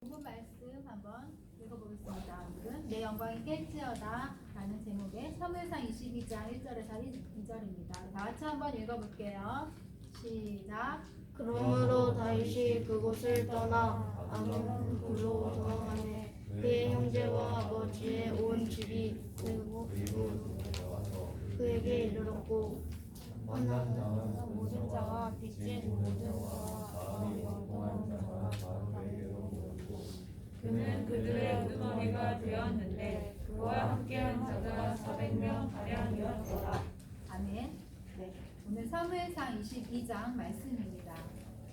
본문 말씀 한번 읽어보겠습니다. 오늘은 내 영광이 깰지어다 라는 제목의 3회상 22장 1절에서 2절입니다. 다 같이 한번 읽어볼게요. 시작. 그러므로 다윗이 그곳을 떠나 아몬굴로 도망하매 그의 형제와 아버지의 온 집이 그에게 이르렀고 만나는 모든 자와 빚진 모든 자와 마음이 원통한 모였고 그는 그들의 우두머리가 되었는데 그와 함께한 자가 400명 가량이었더라. 아멘. 네. 오늘 사무엘상 22장 말씀입니다.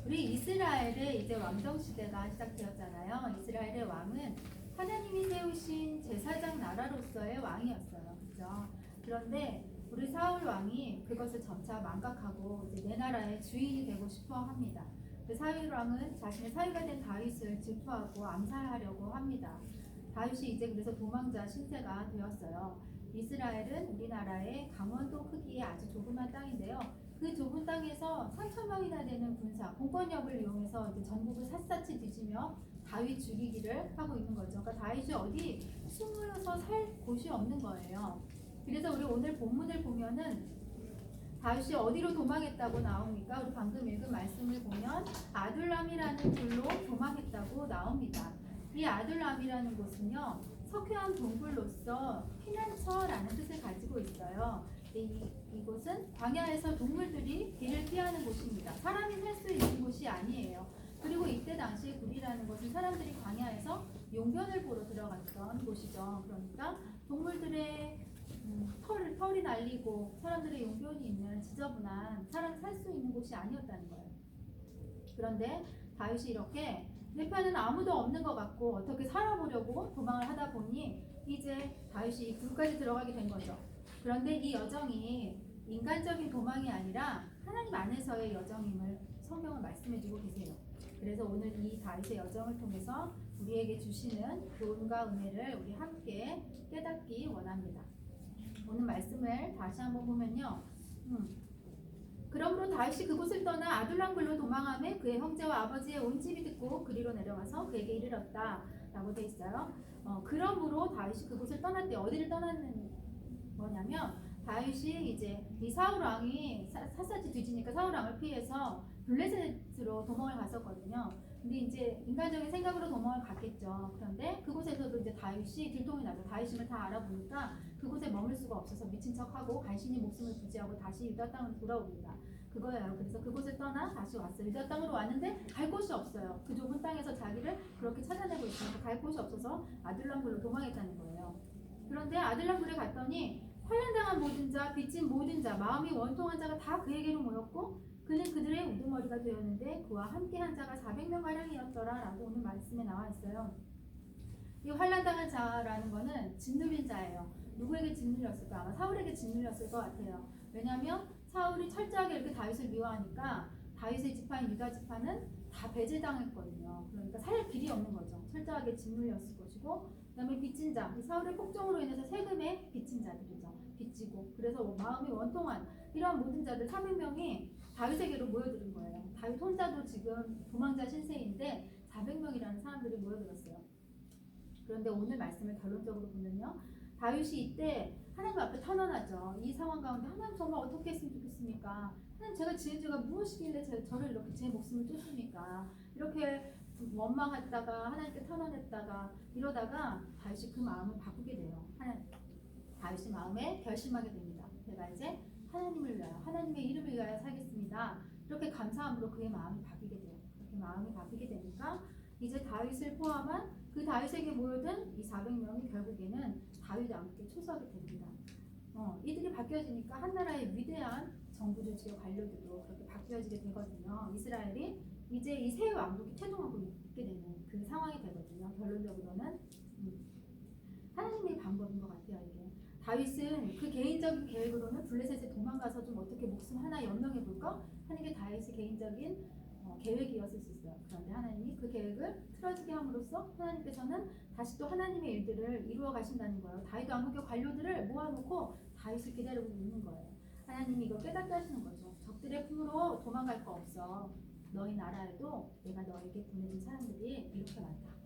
우리 이스라엘의 이제 왕정 시대가 시작되었잖아요. 이스라엘의 왕은 하나님이 세우신 제사장 나라로서의 왕이었어요. 그죠? 그런데 우리 사울 왕이 그것을 점차 망각하고 이제 내 나라의 주인이 되고 싶어 합니다. 그 사울 왕은 자신의 사위가 된 다윗을 질투하고 암살하려고 합니다. 다윗이 이제 그래서 도망자 신세가 되었어요. 이스라엘은 우리나라의 강원도 크기의 아주 조그만 땅인데요. 그 좁은 땅에서 3천 명이나 되는 군사, 공권력을 이용해서 이제 전국을 샅샅이 뒤지며 다윗 죽이기를 하고 있는 거죠. 그러니까 다윗이 어디 숨어서 살 곳이 없는 거예요. 그래서 우리 오늘 본문을 보면은 다윗이 어디로 도망했다고 나옵니까? 우리 방금 읽은 말씀을 보면 아둘람이라는 굴로 도망했다고 나옵니다. 이 아둘람이라는 곳은요 석회암 동굴로서 피난처라는 뜻을 가지고 있어요. 이, 이곳은 광야에서 동물들이 길을 피하는 곳입니다. 사람이 살 수 있는 곳이 아니에요. 그리고 이때 당시 굴이라는 것은 사람들이 광야에서 용변을 보러 들어갔던 곳이죠. 그러니까 동물들의 음, 털, 털이 날리고 사람들의 용변이 있는 지저분한 사람 살수 있는 곳이 아니었다는 거예요. 그런데 다윗이 이렇게 내 편은 아무도 없는 것 같고 어떻게 살아보려고 도망을 하다 보니 이제 다윗이 굴까지 들어가게 된 거죠. 그런데 이 여정이 인간적인 도망이 아니라 하나님 안에서의 여정임을 성경은 말씀해주고 계세요. 그래서 오늘 이 다윗의 여정을 통해서 우리에게 주시는 교훈과 은혜를 우리 함께 깨닫기 원합니다. 오늘 말씀을 다시 한번 보면요. 음. 그러므로 다윗이 그곳을 떠나 아둘람굴로 도망하며 그의 형제와 아버지의 온 집이 듣고 그리로 내려와서 그에게 이르렀다 라고 돼 있어요. 어, 그러므로 다윗이 그곳을 떠날 때 어디를 떠났는 뭐냐면 다윗이 이제 이 사울 왕이 사- 샅샅이 뒤지니까 사울 왕을 피해서 블레셋으로 도망을 갔었거든요. 근데 이제 인간적인 생각으로 도망을 갔겠죠. 그런데 그곳에서도 이제 다윗이 들통이 나서 다윗임을 다 알아보니까 그곳에 머물 수가 없어서 미친 척하고 간신히 목숨을 부지하고 다시 유다 땅으로 돌아옵니다. 그거예요. 그래서 그곳을 떠나 다시 왔어요. 유다 땅으로 왔는데 갈 곳이 없어요. 그 좁은 땅에서 자기를 그렇게 찾아내고 있으니까 갈 곳이 없어서 아들람굴로 도망했다는 거예요. 그런데 아들람굴에 갔더니 환란당한 모든 자, 빚진 모든 자, 마음이 원통한 자가 다 그에게로 모였고 그는 그들의 우두머리가 되었는데 그와 함께한 자가 400명 가량이었더라라고 오늘 말씀에 나와 있어요. 이 환란당한 자라는 거는 짓누린 자예요. 누구에게 짓눌렸을까? 아마 사울에게 짓눌렸을 것 같아요. 왜냐하면 사울이 철저하게 이렇게 다윗을 미워하니까 다윗의 지파인 유다 지파는 다 배제당했거든요. 그러니까 살 길이 없는 거죠. 철저하게 짓눌렸을 것이고, 그다음에 빚진 자, 이 사울의 폭정으로 인해서 세금에. 그래서 마음이 원통한 이러한 모든 자들 300명이 다윗에게로 모여드는 거예요. 다윗 혼자도 지금 도망자 신세인데 400명이라는 사람들이 모여들었어요. 그런데 오늘 말씀을 결론적으로 보면요. 다윗이 이때 하나님 앞에 탄원하죠. 이 상황 가운데 하나님 정말 어떻게 했으면 좋겠습니까? 하나님 제가 지은 죄가 무엇이길래 제, 저를 이렇게 제 목숨을 쫓습니까? 이렇게 원망했다가 하나님께 탄원했다가 이러다가 다윗이 그 마음을 바꾸게 돼요. 하나님, 다윗이 마음에 결심하게 됩니다. 내가 이제 하나님을 위하여 하나님의 이름을 위하여 살겠습니다. 이렇게 감사함으로 그의 마음이 바뀌게 돼요. 그렇게 마음이 바뀌게 되니까 이제 다윗을 포함한 그 다윗에게 모여든 이 400명이 결국에는 다윗과 함께 초석이 됩니다. 어, 이들이 바뀌어지니까 한 나라의 위대한 정부주지와 관료들도 그렇게 바뀌어지게 되거든요. 이스라엘이 이제 이 새 왕국이 태동하고 있게 되는 그 상황이 되거든요. 결론적으로는 음, 하나님의 방법인 것 같아요. 다윗은 그 개인적인 계획으로는 블레셋에 도망가서 좀 어떻게 목숨 하나 연명해 볼까 하는 게 다윗의 개인적인 어, 계획이었을 수 있어요. 그런데 하나님이 그 계획을 틀어지게 함으로써 하나님께서는 다시 또 하나님의 일들을 이루어 가신다는 거예요. 다윗 왕국의 관료들을 모아놓고 다윗을 기다리고 있는 거예요. 하나님이 이걸 깨닫게 하시는 거죠. 적들의 품으로 도망갈 거 없어. 너희 나라에도 내가 너에게 보내준 사람들이 이렇게 많다.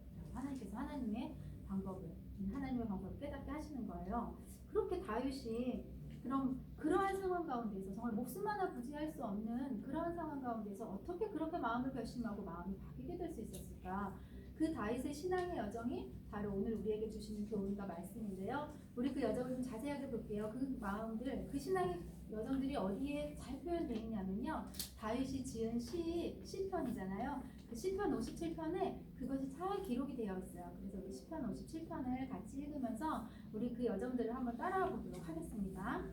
방법을 하나님의 방법을 깨닫게 하시는 거예요. 그렇게 다윗이 그럼 그러한 상황 가운데서 정말 목숨 하나 부지할 수 없는 그러한 상황 가운데서 어떻게 그렇게 마음을 결심하고 마음이 바뀌게 될 수 있었을까? 그 다윗의 신앙의 여정이 바로 오늘 우리에게 주시는 교훈과 말씀인데요. 우리 그 여정을 좀 자세하게 볼게요. 그 마음들, 그 신앙의 여정들이 어디에 잘 표현되어 있냐면요. 다윗이 지은 시 시편이잖아요. 그 시편 57편에 그것이 잘 기록이 되어 있어요. 그래서 우리 시편 57편을 같이 읽으면서 우리 그 여정들을 한번 따라와 보도록 하겠습니다.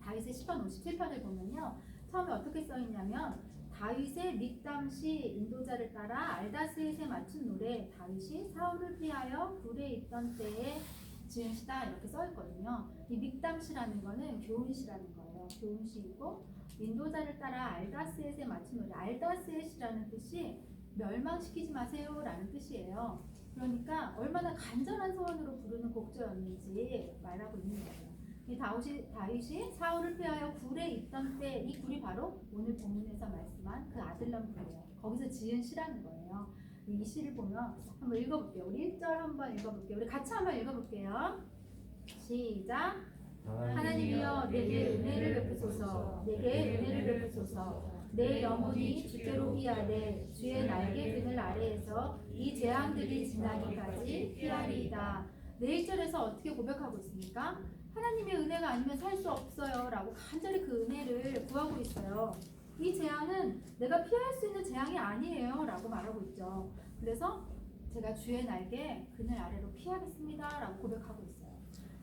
다윗의 시편 57편을 보면요. 처음에 어떻게 써 있냐면 다윗의 믹담시 인도자를 따라 알다스에 맞춘 노래 다윗이 사울을 피하여 굴에 있던 때에 지은 시다 이렇게 써 있거든요. 이 믹담시라는 거는 교훈시라는 거예요. 교훈시이고 인도자를 따라 알다스에 맞춘 노래 알다스에시라는 뜻이 멸망시키지 마세요라는 뜻이에요. 그러니까 얼마나 간절한 소원으로 부르는 곡조였는지 말하고 있는 거예요. 이 다윗이, 다윗이 사울을 피하여 굴에 있던 때 이 굴이 바로 오늘 본문에서 말씀한 그 아들람 굴이에요. 거기서 지은 시라는 거예요. 이 시를 보면 한번 읽어볼게요. 우리 1절 한번 읽어볼게요. 우리 같이 한번 읽어볼게요. 시작. 하나님이여 내게 은혜를 베푸소서 내게 은혜를 베푸소서 내 영혼이 주께로 피하되 주의 날개 그늘 아래에서 이 재앙들이 지나기까지 피하리이다. 네 1절에서 어떻게 고백하고 있습니까? 하나님의 은혜가 아니면 살 수 없어요 라고 간절히 그 은혜를 구하고 있어요. 이 재앙은 내가 피할 수 있는 재앙이 아니에요 라고 말하고 있죠. 그래서 제가 주의 날개 그늘 아래로 피하겠습니다 라고 고백하고 있어요.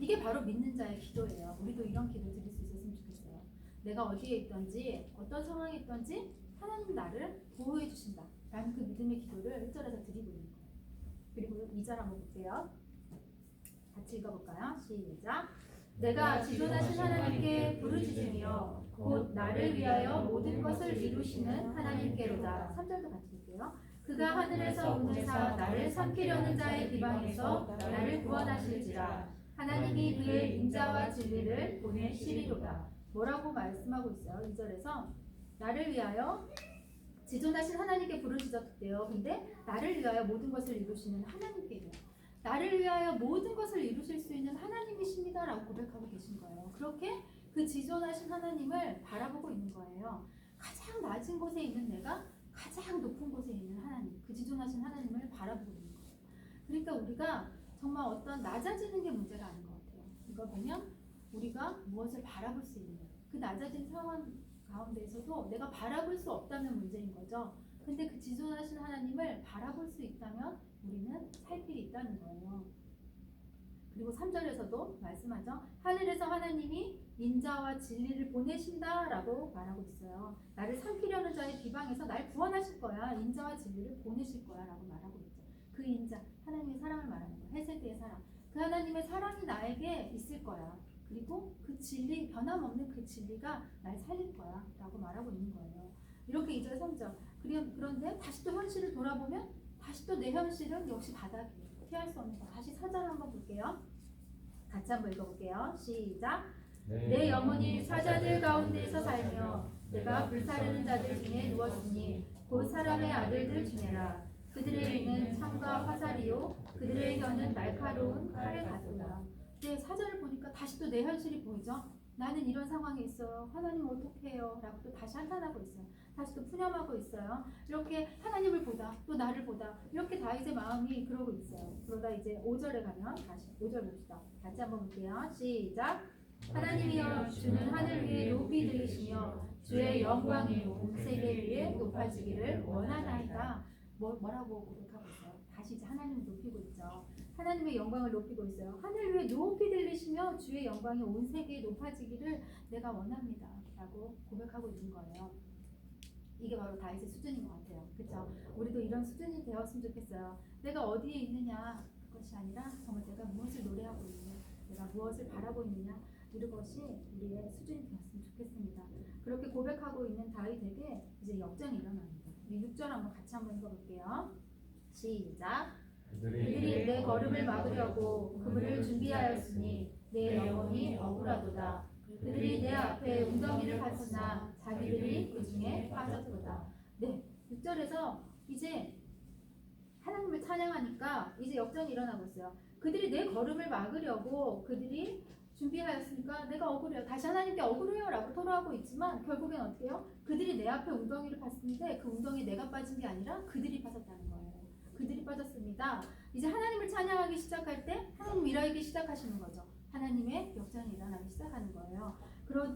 이게 바로 믿는 자의 기도예요. 우리도 이런 기도 드릴 수 있었으면 좋겠어요. 내가 어디에 있던지 어떤 상황에 있던지 하나님 나를 보호해 주신다. 라는 그 믿음의 기도를 1절에서 드리고 있는 거예요. 그리고 2절 한번 볼게요. 같이 읽어볼까요? 시작. 내가 지존하신 하나님께 부르짖으며 곧 나를 위하여 모든 것을 이루시는 하나님께로다. 3절도 같이 볼게요. 그가 하늘에서 오늘사 나를 삼키려는 자의 비방에서 나를 구원하실지라. 하나님이 그의 인자와 진리를 보내시리로다. 뭐라고 말씀하고 있어요? 2절에서 나를 위하여 지존하신 하나님께 부르짖었대요. 근데 나를 위하여 모든 것을 이루시는 하나님께요. 나를 위하여 모든 것을 이루실 수 있는 하나님이십니다라고 고백하고 계신 거예요. 그렇게 그 지존하신 하나님을 바라보고 있는 거예요. 가장 낮은 곳에 있는 내가 가장 높은 곳에 있는 하나님, 그 지존하신 하나님을 바라보고 있는 거예요. 그러니까 우리가 정말 어떤 낮아지는 게 문제가 아닌 것 같아요. 이거 보면 우리가 무엇을 바라볼 수 있는 그 낮아진 상황 가운데서도 내가 바라볼 수 없다는 문제인 거죠. 근데 그 지존하신 하나님을 바라볼 수 있다면 우리는 살 길이 있다는 거예요. 그리고 3절에서도 말씀하죠. 하늘에서 하나님이 인자와 진리를 보내신다라고 말하고 있어요. 나를 삼키려는 자의 비방에서 날 구원하실 거야. 인자와 진리를 보내실 거야라고 말하고 있죠. 그 인자, 하나님의 사랑을 말하는 거예요. 헤세드의 사랑. 그 하나님의 사랑이 나에게 있을 거야. 그리고 그 진리, 변함없는 그 진리가 날 살릴 거야. 라고 말하고 있는 거예요. 이렇게 2절, 3절. 그리- 그런데 다시 또 현실을 돌아보면 다시 또 내 현실은 역시 바닥이에요. 피할 수 없는 거. 다시 4절 한번 볼게요. 같이 한번 읽어볼게요. 시작. 내 영혼이 사자들 가운데서 살며 내가 불사르는 자들 중에 누웠으니 곧 사람의 아들들 중에라. 그들의 위는 창과 화살이요 그들의 혀는 날카로운 칼을 가도다. 네, 사절을 보니까 다시 또 내 현실이 보이죠? 나는 이런 상황에 있어요. 하나님 어떻게 해요? 라고 또 다시 한탄하고 있어요. 다시 또 푸념하고 있어요. 이렇게 하나님을 보다 또 나를 보다 이렇게 다윗의 마음이 그러고 있어요. 그러다 이제 5절에 가면 다시 5절 봅시다. 같이 한번 볼게요. 시작. 하나님이여 주는 하늘 위에 높이 들리시며 주의 영광이 온 세계 위에 높아지기를 원하나이다. 뭐, 뭐라고? 다시 이제 하나님을 높이고 있죠. 하나님의 영광을 높이고 있어요. 하늘 위에 높이 들리시며 주의 영광이 온 세계에 높아지기를 내가 원합니다. 라고 고백하고 있는 거예요. 이게 바로 다윗의 수준인 것 같아요. 그렇죠? 우리도 이런 수준이 되었으면 좋겠어요. 내가 어디에 있느냐 그것이 아니라 정말 내가 무엇을 노래하고 있느냐, 내가 무엇을 바라고 있느냐 이것이 우리의 수준이 되었으면 좋겠습니다. 그렇게 고백하고 있는 다윗에게 이제 역전이 일어납니다. 우리 6절 한번 같이 한번 읽어볼게요. 시작. 그들이 내 걸음을 막으려고 그물을 준비하였으니 내 영혼이 억울하도다. 그들이 내 앞에 웅덩이를 파으나 자기들이 그 중에 빠졌도다. 네, 6절에서 이제 하나님을 찬양하니까 이제 역전이 일어나고 있어요. 그들이 내 걸음을 막으려고 그들이 준비하였으니까 내가 억울해요. 다시 하나님께 억울해요라고 토로하고 있지만 결국엔 어떻게 해요? 그들이 내 앞에 웅덩이를 팠는데 그 웅덩이에 내가 빠진 게 아니라 그들이 빠졌다는 거예요. 그들이 빠졌습니다. 이제 하나님을 찬양하기 시작할 때 하나님 일하기 시작하시는 거죠. 하나님의 역전이 일어나기 시작하는 거예요. 그러,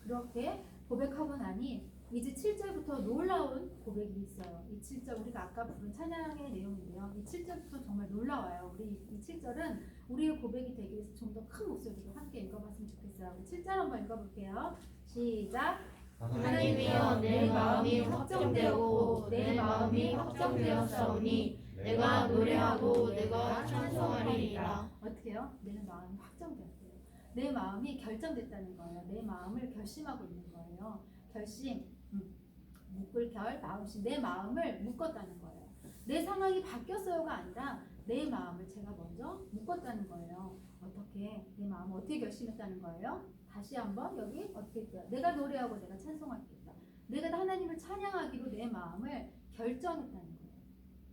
그렇게 고백하고 나니 이제 7절부터 놀라운 고백이 있어요. 이 7절 우리가 아까 부른 찬양의 내용인데요. 이 7절부터 정말 놀라워요. 우리 이 7절은 우리의 고백이 되기 위해서 좀 더 큰 목소리로 함께 읽어봤으면 좋겠어요. 우리 7절 한번 읽어볼게요. 시작. 하나님이여 내 마음이 확정되고 내 마음이 확정되었사오니 내가 노래하고 내가 찬송하리이다. 어떻게요? 내 마음이 확정되었대요. 내 마음이 결정됐다는 거예요. 내 마음을 결심하고 있는 거예요. 결심, 음, 묶을 결, 마음심. 내 마음을 묶었다는 거예요. 내 상황이 바뀌었어요가 아니라 내 마음을 제가 먼저 묶었다는 거예요. 어떻게 내 마음을 어떻게 결심했다는 거예요? 다시 한번 여기 어떻게 했어요? 내가 노래하고 내가 찬송하겠다. 내가 하나님을 찬양하기로 내 마음을 결정했다는 거예요.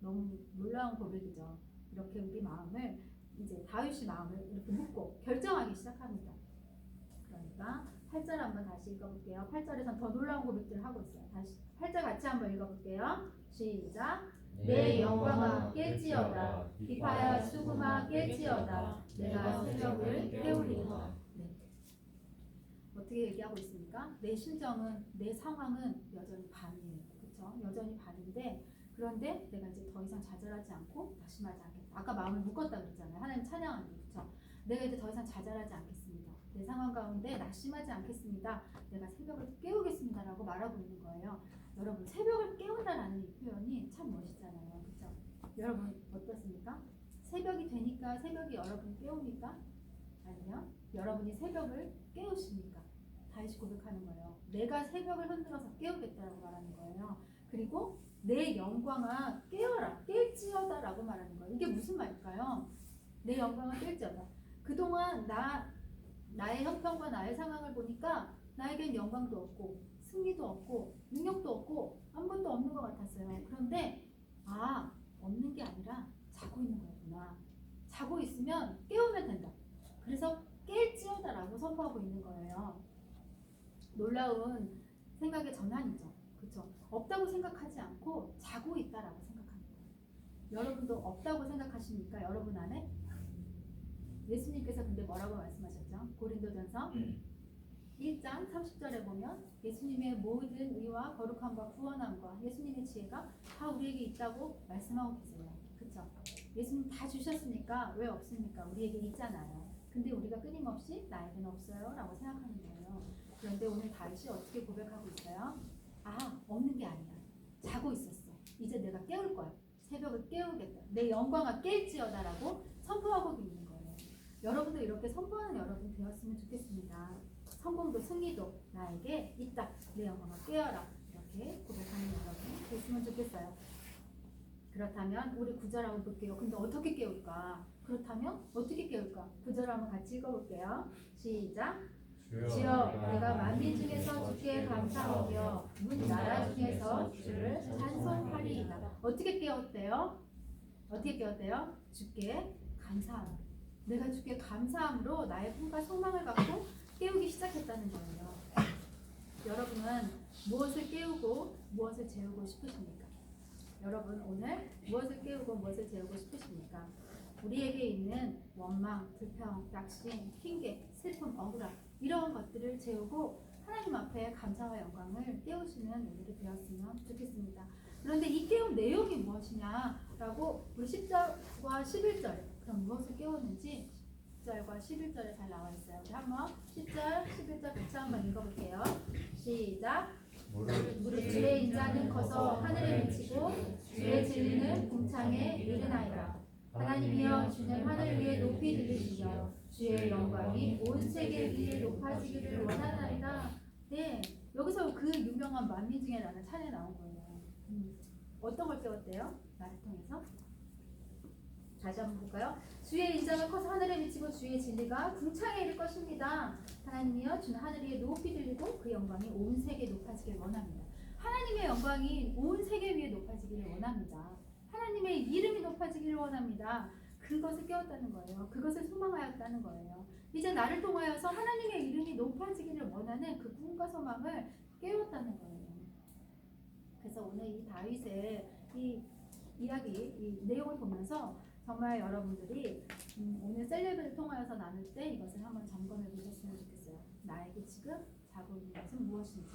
너무 놀라운 고백이죠. 이렇게 우리 마음을 이제 다윗이 마음을 이렇게 묶고 결정하기 시작합니다. 그러니까 8절 한번 다시 읽어볼게요. 8절에선 더 놀라운 고백들을 하고 있어요. 다시 8절 같이 한번 읽어볼게요. 시작. 내 영광아 깰지어다. 비파야 수금아 깰지어다. 내가 새벽을 깨우리라. 네. 어떻게 얘기하고 있습니까? 내 심정은 내 상황은 여전히 반이에요. 그렇죠? 여전히 반인데 그런데 내가 이제 더 이상 좌절하지 않고 낙심하지 않겠다. 아까 마음을 묶었다 그랬잖아요. 하나님 찬양하는 게 그렇죠? 내가 이제 더 이상 좌절하지 않겠습니다. 내 상황 가운데 낙심하지 않겠습니다. 내가 새벽을 깨우겠습니다라고 말하고 있는 거예요. 여러분 새벽을 깨운다라는 이 표현이 참 멋있잖아요. 그렇죠? 여러분 어떻습니까? 새벽이 되니까 새벽이 여러분 깨웁니까? 아니면 여러분이 새벽을 깨우십니까? 다시 고백하는 거예요. 내가 새벽을 흔들어서 깨우겠다라고 말하는 거예요. 그리고 내 영광아 깨어라 깰지어다라고 말하는 거예요. 이게 무슨 말일까요? 내 영광아 깰지어다. 그동안 나 나의 형편과 나의 상황을 보니까 나에겐 영광도 없고 승리도 없고 능력도 없고 아무것도 없는 것 같았어요. 그런데 아 없는 게 아니라 자고 있는 거구나. 자고 있으면 깨우면 된다. 그래서 깰지어다라고 선포하고 있는 거예요. 놀라운 생각의 전환이죠. 그렇죠? 없다고 생각하지 않고 자고 있다라고 생각합니다. 여러분도 없다고 생각하십니까? 여러분 안에? 예수님께서 근데 뭐라고 말씀하셨죠? 고린도전서 1장 30절에 보면 예수님의 모든 의와 거룩함과 구원함과 예수님의 지혜가 다 우리에게 있다고 말씀하고 계세요. 그렇죠? 예수님 다 주셨으니까 왜 없습니까? 우리에게 있잖아요. 근데 우리가 끊임없이 나에게는 없어요 라고 생각하는 거예요. 그런데 오늘 다윗이 어떻게 고백하고 있어요? 아 없는 게 아니야. 자고 있었어. 이제 내가 깨울 거야. 새벽을 깨우겠다. 내 영광아 깰지어다라고 선포하고 있는 거예요. 여러분도 이렇게 선포하는 여러분 되었으면 좋겠습니다. 성공도 승리도 나에게 있다. 내 영광아 깨어라. 이렇게 고백하는 여러분 됐으면 좋겠어요. 그렇다면 우리 구절 한번 볼게요. 근데 어떻게 깨울까? 그렇다면 어떻게 깨울까? 구절 한번 같이 읽어볼게요. 시작. 주여 내가 만민 중에서 주께 감사하며 문 나라 중에서 주를 찬송하리이다. 어떻게 깨웠대요? 어떻게 깨웠대요? 주께 감사함. 내가 주께 감사함으로 나의 꿈과 소망을 갖고 깨우기 시작했다는 거예요. 여러분은 무엇을 깨우고 무엇을 재우고 싶으십니까? 여러분 오늘 무엇을 깨우고 무엇을 재우고 싶으십니까? 우리에게 있는 원망, 불평, 낙심, 핑계, 슬픔, 억울함 이런 것들을 재우고 하나님 앞에 감사와 영광을 깨우시는 우리들이 되었으면 좋겠습니다. 그런데 이 깨운 내용이 무엇이냐라고 우리 10절과 11절 그럼 무엇을 깨웠는지 10절과 11절에 잘 나와 있어요. 우리 한번 10절, 11절 같이 한번 읽어볼게요. 시작. 무릇 주의 인자는 커서 하늘에 미치고 주의 진리는 궁창에 이르나이다. 하나님이여 주는 하늘 위에 높이 들리시며 주의 영광이 온 세계 위에 높아지기를 원하나이다. 네, 여기서 그 유명한 만민 중에라는 찬에 나온 거예요. 음, 어떤 걸 깨웠대요? 나를 통해서? 다시 한번 볼까요? 주의 인자가 커서 하늘에 미치고 주의 진리가 궁창에 이를 것입니다. 하나님이여 주는 하늘 위에 높이 들리고 그 영광이 온 세계에 높아지길 원합니다. 하나님의 영광이 온 세계 위에 높아지기를 원합니다. 하나님의 이름이 높 높아지기를 원합니다. 그것을 깨웠다는 거예요. 그것을 소망하였다는 거예요. 이제 나를 통하여서 하나님의 이름이 높아지기를 원하는 그 꿈과 소망을 깨웠다는 거예요. 그래서 오늘 이 다윗의 이 이야기, 이 내용을 보면서 정말 여러분들이 음, 오늘 셀레브를 통하여서 나눌 때 이것을 한번 점검해 보셨으면 좋겠어요. 나에게 지금 자고 있는 것은 무엇인지,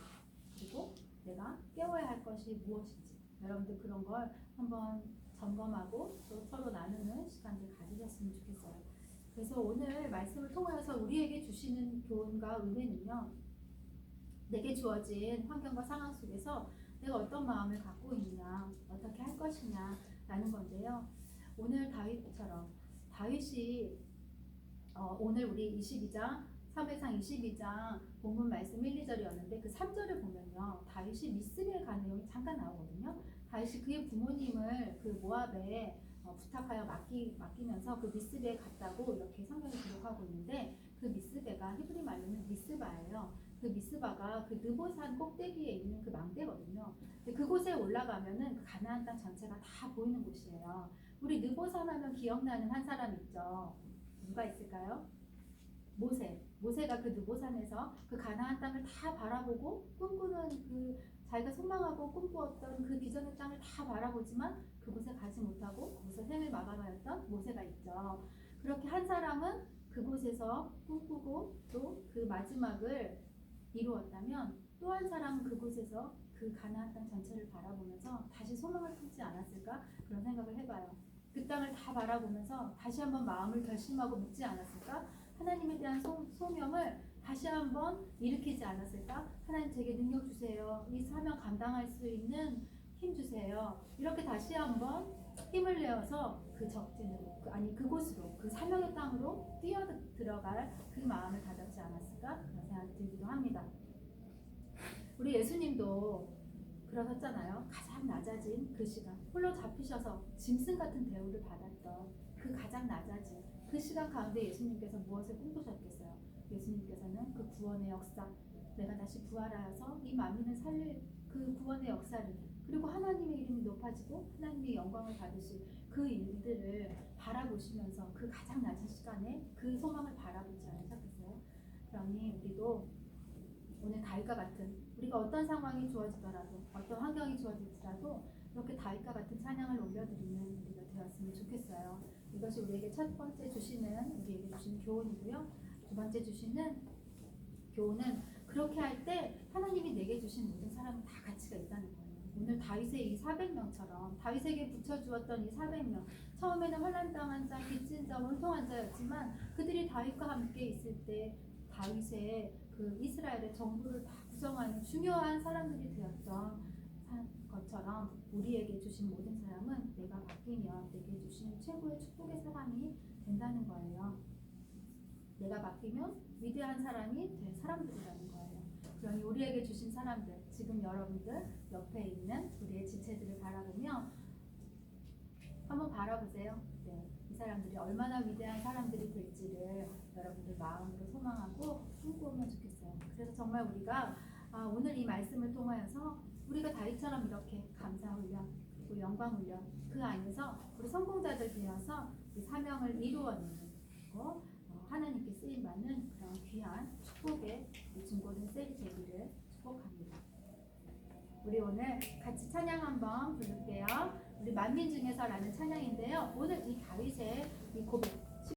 그리고 내가 깨워야 할 것이 무엇인지. 여러분들 그런 걸 한번 점검하고 또 서로 나누는 시간들 가지셨으면 좋겠어요. 그래서 오늘 말씀을 통하여서 우리에게 주시는 교훈과 은혜는요. 내게 주어진 환경과 상황 속에서 내가 어떤 마음을 갖고 있냐, 어떻게 할 것이냐 라는 건데요. 오늘 다윗처럼 다윗이 어, 오늘 우리 22장 3회상 22장 본문 말씀 1, 2절이었는데 그 3절을 보면요. 다윗이 미스리에 간 내용이 잠깐 나오거든요. 다윗이 그의 부모님을 그 모압에 어, 부탁하여 맡기, 맡기면서 그 미스베에 갔다고 이렇게 성경에 기록하고 있는데 그 미스베가 히브리 말로는 미스바예요. 그 미스바가 그 느보산 꼭대기에 있는 그 망대거든요. 근데 그곳에 올라가면은 그 가나안 땅 전체가 다 보이는 곳이에요. 우리 느보산 하면 기억나는 한 사람 있죠. 누가 있을까요? 모세. 모세가 그 느보산에서 그 가나안 땅을 다 바라보고 꿈꾸는 그 자기가 소망하고 꿈꾸었던 그 비전의 땅을 다 바라보지만 그곳에 가지 못하고 거기서 생을 마감하였던 모세가 있죠. 그렇게 한 사람은 그곳에서 꿈꾸고 또 그 마지막을 이루었다면 또 한 사람은 그곳에서 그 가나안 땅 전체를 바라보면서 다시 소망을 품지 않았을까 그런 생각을 해봐요. 그 땅을 다 바라보면서 다시 한번 마음을 결심하고 묻지 않았을까? 하나님에 대한 소, 소명을 다시 한번 일으키지 않았을까? 하나님 제게 능력 주세요. 이 사명 감당할 수 있는 힘 주세요. 이렇게 다시 한번 힘을 내어서 그 적진으로 그, 아니 그곳으로 그 사명의 땅으로 뛰어 들어갈 그 마음을 가졌지 않았을까? 그런 생각이 들기도 합니다. 우리 예수님도 그러셨잖아요. 가장 낮아진 그 시간, 홀로 잡히셔서 짐승 같은 대우를 받았던 그 가장 낮아진 그 시간 가운데 예수님께서 무엇을 꿈꾸셨겠어요? 예수님께서는 그 구원의 역사, 내가 다시 부활하여서 이 만민을 살릴 그 구원의 역사를 그리고 하나님의 이름이 높아지고 하나님의 영광을 받으실 그 일들을 바라보시면서 그 가장 낮은 시간에 그 소망을 바라보지 않으셨겠어요? 그러니 우리도 오늘 다윗과 같은 우리가 어떤 상황이 주어지더라도 어떤 환경이 주어질지라도 이렇게 다윗과 같은 찬양을 올려드리는 우리가 되었으면 좋겠어요. 이것이 우리에게 첫 번째 주시는 우리에게 주시는 교훈이고요. 두 번째 주시는 교훈은 그렇게 할 때 하나님이 내게 주신 모든 사람은 다 가치가 있다는 거예요. 오늘 다윗의 이 400명처럼 다윗에게 붙여주었던 이 400명 처음에는 환란 당한 자, 빚진 자, 원통한 자였지만 그들이 다윗과 함께 있을 때 다윗의 그 이스라엘의 정부를 다 구성하는 중요한 사람들이 되었던 사- 것처럼 우리에게 주신 모든 사람은 내가 바뀌면 내게 주신 최고의 축복의 사람이 된다는 거예요. 내가 바뀌면 위대한 사람이 될 사람들이라는 거예요. 그러니 우리에게 주신 사람들, 지금 여러분들 옆에 있는 우리의 지체들을 바라보며 한번 바라보세요. 네, 이 사람들이 얼마나 위대한 사람들이 될지를 여러분들 마음으로 소망하고 꿈꾸면 좋겠어요. 그래서 정말 우리가 아, 오늘 이 말씀을 통하여서 우리가 다윗처럼 이렇게 감사 훈련 그리고 영광 훈련 그 안에서 우리 성공자들 되어서 이 사명을 이루어내는 그리고 어, 하나님께 많은 그런 귀한 축복의 중고등 세일 되기를 축복합니다. 우리 오늘 같이 찬양 한번 부를게요. 우리 만민 중에서라는 찬양인데요. 오늘 이 다윗의 이 고백